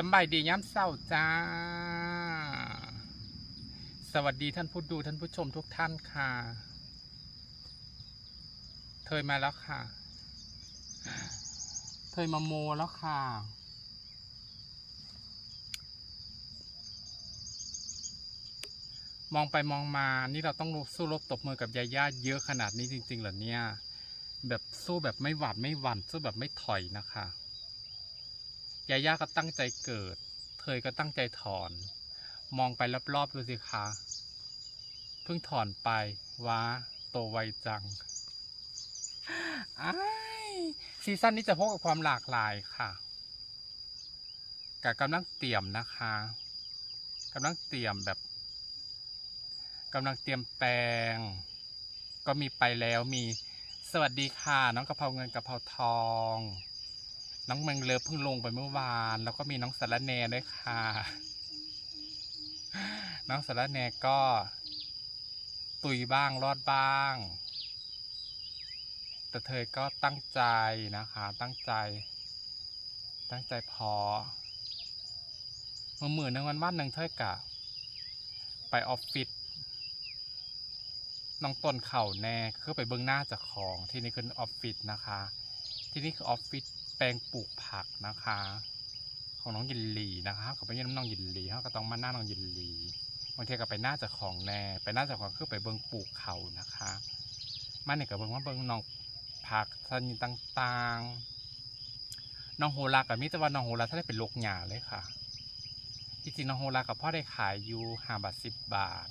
สบายดีย้ำเศร้าจ้า สวัสดีท่านผู้ดูท่านผู้ชมทุกท่านค่ะ เธยมาแล้วค่ะ เธยมาโมแล้วค่ะ มองไปมองมา นี่เราต้องสู้รบตบมือกับยาย่าเยอะขนาดนี้จริงๆเหรอเนี่ย แบบสู้แบบไม่หวาดไม่หวั่นสู้แบบไม่ถอยนะคะ ยาย่าก็ตั้งใจเกิด เธยก็ตั้งใจถอน มองไปรอบๆดูสิคะ เพิ่งถอนไป ว้า โตไวจังไอ้ซีซั่นนี้จะพบกับความหลากหลายค่ะกะกำลังเตรียมนะคะกำลังเตรียมแบบกำลังเตรียมแปลง ก็มีไปแล้วมีสวัสดีค่ะ น้องกะเพราเงินกะเพราทอง น้องเมงเลิฟเพิ่งลงไปเมื่อวาน แล้วก็มีน้องสารแนด้วยค่ะ น้องสารแนก็ ตุยบ้างรอดบ้าง แต่เธอก็ตั้งใจนะคะ ตั้งใจ ตั้งใจพอเมื่อหมื่นหนึ่งวันวันหนึ่งเธอกะ ไปออฟฟิศน้องต้นเข่าแน่คือไปเบื้องหน้าจากของที่นี่คือออฟฟิศนะคะ ที่นี่คือออฟฟิศ แปลงปลูกผักนะคะ ของน้องยินลีนะคะเขาไปเยี่ยมน้องยินลีเขาก็ต้องมาหน้าน้องยินลีบางทีก็ไปหน้าจากของแน่ไปหน้าจากของคือไปเบิ้งปลูกเขานะคะ มาเนี่ยกับเบิ้งว่าเบิ้งน้องผักสัญญต่างๆน้องโฮลากับมิตรวันน้องโฮลาถ้าได้เป็นโลกหยาเลยค่ะที่จริงน้องโฮลากับพ่อได้ขายอยู่ห้าบาทสิบบาท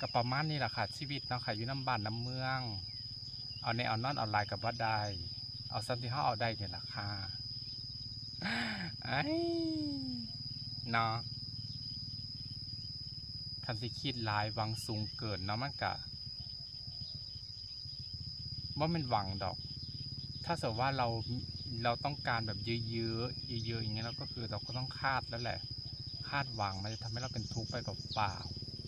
ก็ประมาณนี้แหละค่ะชีวิตเนาะค่ะอยู่น้ำบ้านน้ำเมือง เอาในเอานอนเอาไลน์กับว่าได้ เอาซ้ำที่เขาเอาได้เนี่ยแหละค่ะไอ้เนาะคันสิคิดลายหวังสูงเกินเนาะมันกะว่ามันหวังดอก ถ้าสมมติว่าเราเราต้องการแบบเยอะๆเยอะๆอย่างเงี้ยเราก็คือเราก็ต้องคาดแล้วแหละ คาดหวังมันจะทำให้เราเป็นทุกข์ไปเปล่า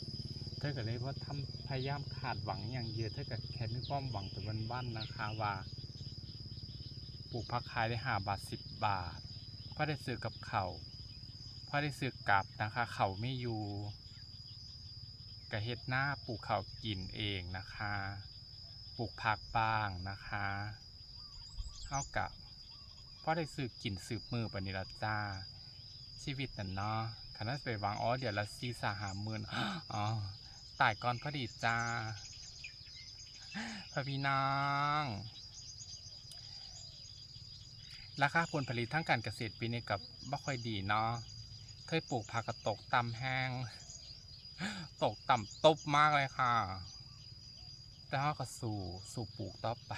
ๆถ้าเกิดเลยว่าทำพยายามคาดหวังอย่างเยอะถ้าเกิดแค่มีความหวังแต่วันๆนะคะว่า ลูกผักขายได้ห้าบาทสิบบาทก็ได้ซื้อกับเขาวพอได้ซื้อกับนะคะเขาไม่อยู่กระเฮ็ดหน้าปลูกเขากินเองนะคะปลูกผักบ้างนะคะเท่ากับพอได้ซื้อกินสืบมือปานนิละจ้าชีวิตน่ะเนาะขณะไปวางอ๋อเดี๋ยวละซีสาหาหมื่นอ๋อตายก่อนพอดีจ้าพระพี่นาง ราคาผลผลิตทางการเกษตรปีนี้กับบ่ค่อยดีเนาะ เคยปลูกผักกระตกต่ำแห้ง ตกต่ำตบมากเลยค่ะ แต่เขาก็สู่สู่ปลูกต่อไป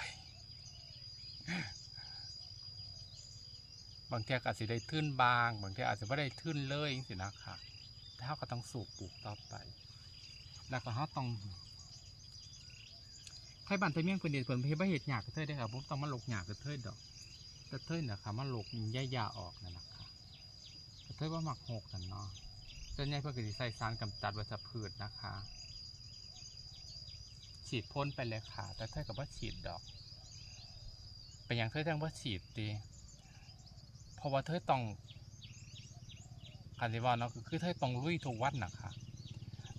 บางทีอาจจะได้ทื่นบาง บางทีอาจจะไม่ได้ทื่นเลยสินะค่ะแต่เขาก็ต้องสู่ปลูกต่อไป แล้วก็เขาต้องใครบ้านไทยเมี่ยงเป็นเด็ดเพิ่นเพื่อเหตุหยากกระเทยได้ค่ะผมต้องมาลกหยากกระเทยดอก กระเทยนะคะมาหลกย่ายาออกนั่นะคะกระเทยว่าหมักหกกันเนาะส่วนใหญ่เพื่อกิใส่สารกำจัดวัชพืชนะคะ ฉีดพ่นไปเลยค่ะ แต่เทยกับว่าฉีดดอก เป็นอย่างเทยทั้งว่าฉีดดีเพราะว่าเทยต้องคันที่ว่าเนาะคือคือเทยต้องลุยทุกวันนะคะ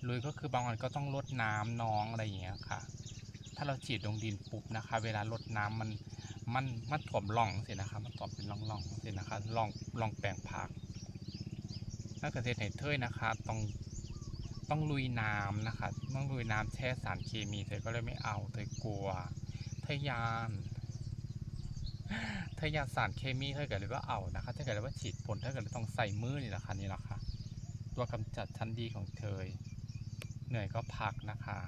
ลุยก็คือบางวันก็ต้องลดน้ำน้องอะไรอย่างเงี้ยค่ะ ถ้าเราฉีดลงดินปุ๊บนะคะ เวลาลดน้ำมัน มันมันถ่วมร่องสินะคะมันถ่วมเป็นร่องๆสินะคะร่องร่องแปลงผักถ้าเกษตรเทยนะคะต้องต้องลุยน้ำนะคะต้องลุยน้ำแช่สารเคมีเธอก็เลยไม่เอาเธอกลัวเธอยานเธอยานสารเคมีเธอเก็เลยว่าเอานะคะถ้าเกิดเลยว่าฉีดผลเธอก็เลยต้องใส่มือนี่แหละค่ะนี่แหละค่ะตัวกำจัดชั้นดีของเธอเหนื่อยก็พักนะคะ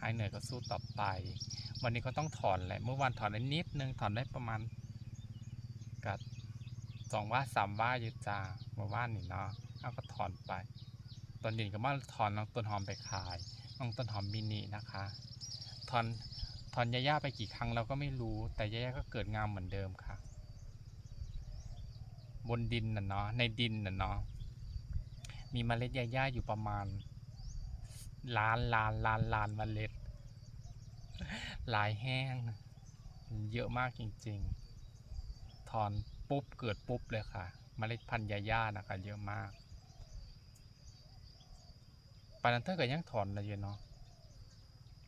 หายเหนื่อยก็สู้ต่อไป วันนี้ก็ต้องถอนแหละเมื่อวานถอนได้นิดนึงถอนได้ประมาณกับสองว่าสามว่าอยู่จ้าเมื่อวานนี่เนาะเอาก็ถอนไปตอนเย็นก็มาถอนน้องต้นหอมไปขายน้องต้นหอมมินินะคะถอนถอนยาย่าไปกี่ครั้งเราก็ไม่รู้ แต่ยาย่าก็เกิดงามเหมือนเดิมค่ะ บนดินน่ะเนาะในดินน่ะเนาะมีเมล็ดยาย่าอยู่ประมาณ ล้านล้านล้านล้านเมล็ดลายแห้ง เยอะมากจริง ๆ ถอนปุ๊บเกิดปุ๊บเลยค่ะ เมล็ดพันธุ์ยาย่านะคะเยอะมากปานันเธอก็ยังถอนเลยอยู่เนาะ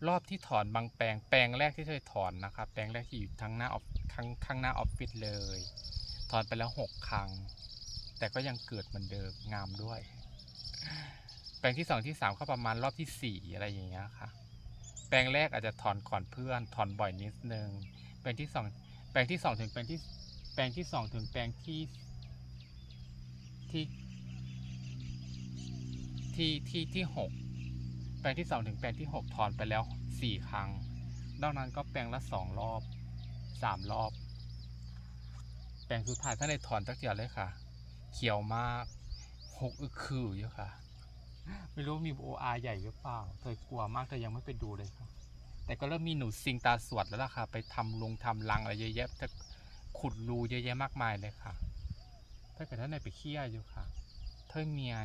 รอบที่ถอนบางแปลงแปลงแรกที่เธอถอนนะคะ แปลงแรกที่อยู่ทางหน้าออฟข้างข้างหน้าออฟฟิศเลย ถอนไปแล้วหกครั้ง แต่ก็ยังเกิดเหมือนเดิมงามด้วย แปลงที่สองที่สามก็ประมาณรอบที่สี่อะไรอย่างเงี้ยค่ะ แปลงแรกอาจจะถอนก่อนเพื่อนถอนบ่อยนิดนึง แปลงที่สองแปลงที่สองถึงแปลงที่แปลงที่สองถึงแปลงที่ที่ที่ที่ที่หกแปลงที่สองถึงแปลงที่หกถอนไปแล้วสี่ครั้ง นอกนั้นก็แปลงละสองรอบสามรอบ แปลงสุดท้ายท่านได้ถอนตักเดียวเลยค่ะ เขียวมากหกอึคืออยู่ค่ะ ไม่รู้มีโออาใหญ่หรือเปล่า เธอกลัวมากเธอยังไม่ไปดูเลยค่ะแต่ก็เริ่มมีหนูซิงตาสวดแล้วล่ะค่ะ ไปทำลงทำรังอะไรเยอะแยะจะขุดรูเยอะแยะมากมายเลยค่ะถ้าเกิดท่านไหนไปเคี่ยอยู่ค่ะ เธอเมีย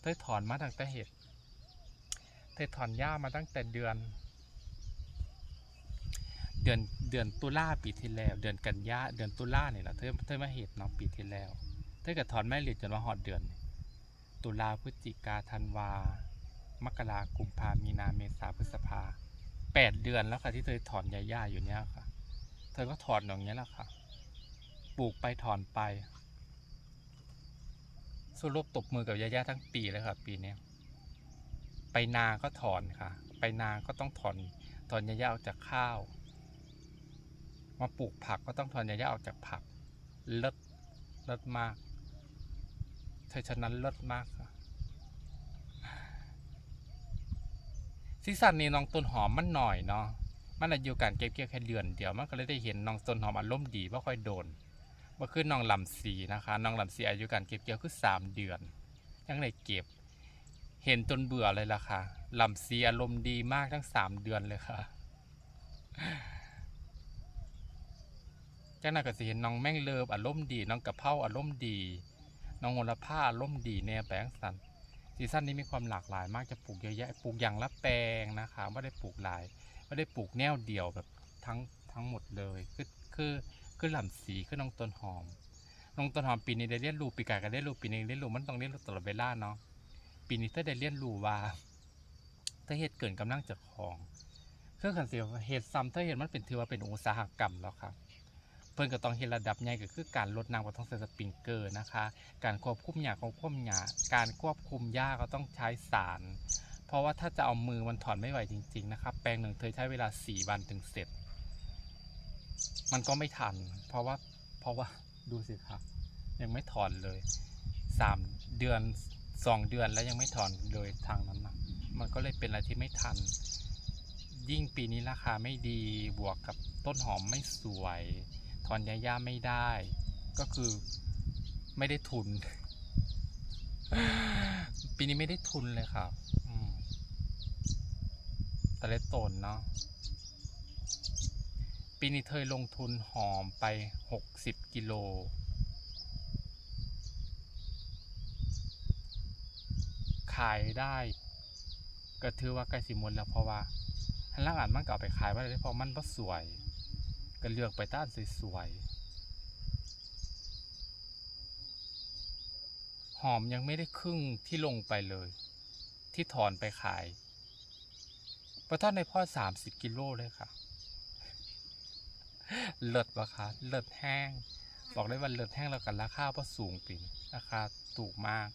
เธอถอนมาตั้งแต่เห็ดเธอถอนหญ้ามาตั้งแต่เดือน เดือนเดือนตุลาปีที่แล้ว เดือนกันยาเดือนตุลาเนี่ยแหละเธอเธอมาเห็ดเนาะปีที่แล้ว เธอกิดถอนแม่เหล็กจนมาหอดเดือน ตุลาพฤศจิกาธันวา มกรากุมภามีนาเมษาพฤษภาแปดเดือนแล้วค่ะที่เธอถอนหญ้าอยู่เนี้ยค่ะ เธอก็ถอนอย่างเงี้ยแหละค่ะ ปลูกไปถอนไปสรุปตบมือกับหญ้าทั้งปีเลยค่ะ ปีเนี้ยไปนาก็ถอนค่ะ ไปนาก็ต้องถอนถอนหญ้าออกจากข้าว มาปลูกผักก็ต้องถอนหญ้าออกจากผัก เลิศเลิศมาก เธอฉะนั้นเลิศมากค่ะซีซั่นนี้น้องต้นหอมมันหน่อยเนาะมันอายุการเก็บเกี่ยวแค่เดือนเดียวมันก็เลยได้เห็นน้องต้นหอมอารมณ์ดีไม่ค่อยโดนว่าคือน้องลำสีนะคะน้องลำสีอายุการเก็บเกี่ยวคือสามเดือน ยังได้เก็บ เห็นจนเบื่อเลยล่ะค่ะลำสีอารมณ์ดีมากทั้งสามเดือนเลยค่ะจากนั้นก็สิเห็นน้องแม่งเลิฟอารมณ์ดี น้องกระเพราอารมณ์ดี น้องโหระพาอารมดีเนี่ยแปลงสันซีซั่นนี้มีความหลากหลายมากจะปลูกเยอะแยะปลูกอย่างละแปลงนะคะไม่ได้ปลูกหลายไม่ได้ปลูกแนวเดียวแบบทั้งทั้งหมดเลยคือคือคือหล่ำสีคือน้องต้นหอม น้องต้นหอมปีนี้ได้เรียนรู้ปีกายก็ได้รู้ปีนี้เรียนรู้มันต้องเรียนรู้ตลอดเวลาเนาะปีนี้ถ้าได้เรียนรู้ว่าถ้าเหตุเกินกำลังจากของเครื่องขันเสียเหตุซ้ำถ้าเหตุมันเป็นถือว่าเป็นอุตสาหกรรมแล้วครับ พิ่นก็ต้องเห็นระดับใหญ่ก็คือการลดน้ำก็ต้องใส่สปริงเกอร์นะคะ การควบคุมหญ้าควบคุมหญ้าการควบคุมหญ้าก็ต้องใช้สาร เพราะว่าถ้าจะเอามือมันถอนไม่ไหวจริง ๆ นะครับ แปลงหนึ่งเธอใช้เวลา 4 วันถึงเสร็จ มันก็ไม่ทัน เพราะว่าเพราะว่าดูสิครับยังไม่ถอนเลย 3 เดือน 2 เดือนแล้วยังไม่ถอนเลยทางนั้นนะมันก็เลยเป็นอะไรที่ไม่ทัน ยิ่งปีนี้ราคาไม่ดีบวกกับต้นหอมไม่สวย ถอนยาย่าไม่ได้ ก็คือไม่ได้ทุน ปีนี้ไม่ได้ทุนเลยครับแต่เลตนเนาะปีนี้เธอลงทุนหอมไปหกสิบกิโล ขายได้ก็ถือว่าใกล้สิหมดแล้วเพราะว่าทันล่างอ่านมันก็เอาไปขายไว้เลยเพราะมันก็สวย ก็เลือกไปต้านสวยๆ หอมยังไม่ได้ครึ่งที่ลงไปเลย ที่ถอนไปขายประท่านในพ่อสามสิบกิโลเลยค่ะ เลิศปะคะเลิศแห้ง บอกได้ว่าเลิศแห้งแล้วกันราคาเพราะสูงปีนราคาถูกมาก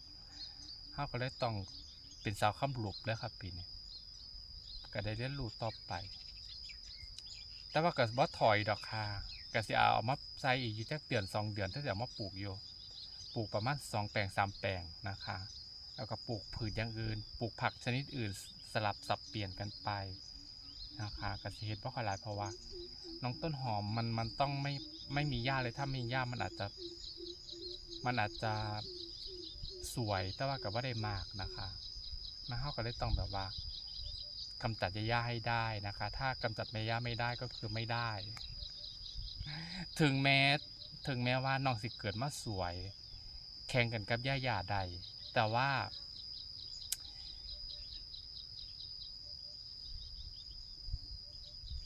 เขาก็เลยต้องเป็นสาวข้ามหลบแล้วครับปีนี้ก็ได้เรียนรู้ต่อไป แต่ว่าก็บ่ถอยดอกค่ะก็สิเอามาใส่อีกอยู่จักเดือนสองเดือนถ้าจะเอามาปลูกอยู่ ปลูกประมาณสองแปลงสามแปลงนะคะ แล้วก็ปลูกพืชอย่างอื่น ปลูกผักชนิดอื่นสลับสับเปลี่ยนกันไปนะคะกสิเฮ็ดเพราะอะไรเพราะว่า น้องต้นหอมมันมันต้องไม่ไม่มีหญ้าเลยถ้ามีหญ้ามันอาจจะ มันอาจจะสวยแต่ว่ากับว่าได้มากนะคะนะเขาก็เลยต้องแบบว่า กำจัดหญ้าให้ได้นะคะ ถ้ากำจัดหญ้าไม่ได้ก็คือไม่ได้ ถึงแม้ถึงแม้ว่าน้องสิเกิดมาสวย แข่งกันกับหญ้าหญ้าใด แต่ว่า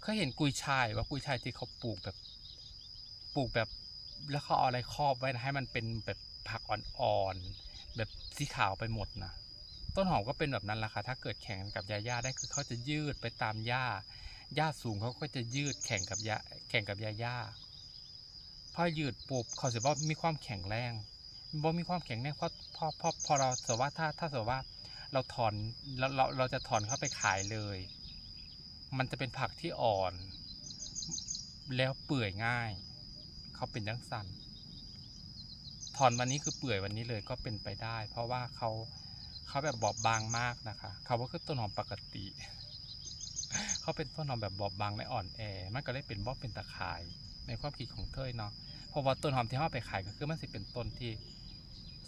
เคยเห็นกุยช่ายว่ากุยช่ายที่เขาปลูกแบบ ปลูกแบบแล้วเขาเอาอะไรครอบไว้ให้มันเป็นแบบผักอ่อนๆแบบสีขาวไปหมดนะ ต้นหอมก็เป็นแบบนั้นแหละค่ะ ถ้าเกิดแข่งกับยาย่าได้คือเขาจะยืดไปตามหญ้าหญ้าสูงเขาก็จะยืดแข่งกับยาแข่งกับยาย่าพอยืดปุ๊บเขาจะบอกมีความแข็งแรงบ่มีความแข็งแรงเพราะพอพอพอเราสว่าถ้าถ้าสว่าเราถอนเราเราเราจะถอนเข้าไปขายเลย มันจะเป็นผักที่อ่อน แล้วเปื่อยง่าย เขาเป็นจังสันถอนวันนี้คือเปื่อยวันนี้เลยก็เป็นไปได้ เพราะว่าเขา เขาแบบบอบบางมากนะคะเขาว่าคือต้นหอมปกติ เขาเป็นต้นหอมแบบบอบบางและอ่อนแอ มันก็เลยเป็นบอบเป็นตะข่ายในความคิดของเธยเนาะเพราะว่าต้นหอมที่เขาเอาไปขายก็คือมันสิเป็นต้นที่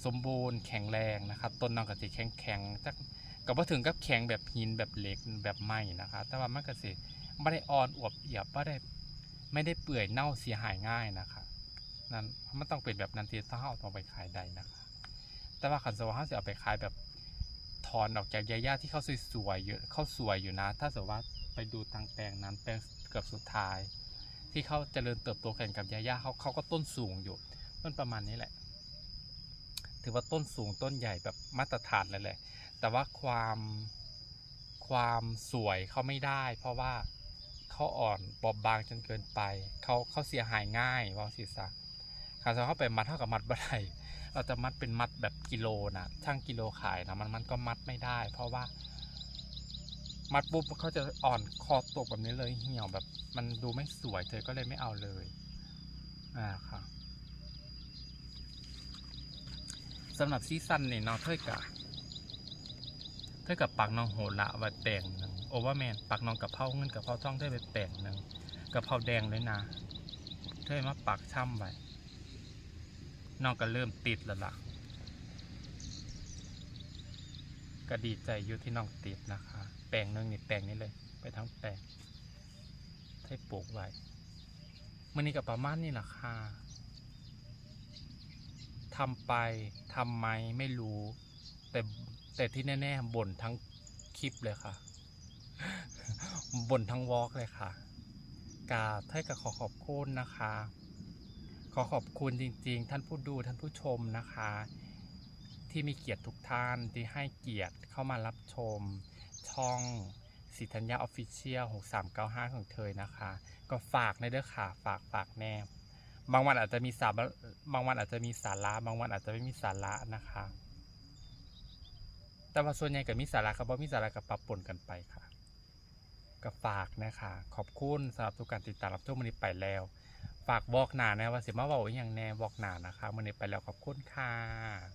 สมบูรณ์แข็งแรงนะครับต้นนองก็สิแข็งแข็งจักก็บ่ถึงกับแข็งแบบหินแบบเหล็กแบบไม้นะคะ แต่ว่ามันก็สิไม่ได้อ่อนอวบเอียบไม่ได้ไม่ได้เปื่อยเน่าเสียหายง่ายนะคะนั่นมันต้องเป็นแบบนั้นที่ถ้าเอาไปขายได้นะคะ แต่ว่าขันสว่าเขาจะเอาไปขายแบบ ถอนออกจากยาย่าที่เขาสวยๆอยู่เขาสวยอยู่นะ ถ้าสมมติว่าไปดูทางแปลงนั้นแปลงเกือบสุดท้าย ที่เขาเจริญเติบโตแข่งกับยาย่าเขาเขาก็ต้นสูงอยู่ต้นประมาณนี้แหละ ถือว่าต้นสูงต้นใหญ่แบบมาตรฐานเลยแหละ แต่ว่าความความสวยเขาไม่ได้ เพราะว่าเขาอ่อนบอบบางจนเกินไปเขาเขาเสียหายง่ายว่าสิซะ ขาจะเข้าไปมัดเท่ากับมัดบ่ได้เราจะมัดเป็นมัดแบบกิโลนะช่างกิโลขายนะมันมันก็มัดไม่ได้ เพราะว่า มัดปุ๊บเขาจะอ่อนคอตกแบบนี้เลยเหี่ยวแบบ มันดูไม่สวยเธอก็เลยไม่เอาเลยอ่าค่ะสำหรับซีซั่นนี่เนาะเธอกะเธอกับปักน้องโหระไว้แปลงหนึ่งโอเวอร์แมนปักน้องกับเพราเงินกับเพราทองได้ไปแปลงหนึ่งกับเพราแดงเลยนะเธอมาปักช่ำไว้ น้องก็เริ่มติดแล้วล่ะก็ดีใจอยู่ที่น้องติดนะคะ แปลงนึงนี่แปลงนี้เลย ไปทั้งแปลงให้ปลูกไว้มันนี่กับประมาณนี้แหละค่ะทำไปทำไมไม่รู้ แต่แต่ที่แน่ๆบ่นทั้งคลิปเลยค่ะบ่นทั้งวอล์กเลยค่ะกาให้กับขอขอบคุณนะคะ ขอขอบคุณจริงๆ ท่านผู้ดูท่านผู้ชมนะคะ ที่มีเกียรติทุกท่านที่ให้เกียรติเข้ามารับชม ช่องสิทธัญญาออฟฟิเชียล6395 ของเธอนะคะ ก็ฝากในเด้อค่ะ ฝากฝากแน่บางวันอาจจะมีสาระบางวันอาจจะมีสาระบางวันอาจจะไม่มีสาระนะคะ แต่ว่าส่วนใหญ่กับมีสาระกับบ่มีสาระกับปรับปนกันไปค่ะ ก็ฝากนะคะ ขอบคุณสำหรับทุกการติดตามรับชมมันนี้ไปแล้ว ฝากบอกหนานะว่าสิมาบอกอหย่างแน่บอกหนานะคะมันนี้ไปแล้วขอบคุณค่ะ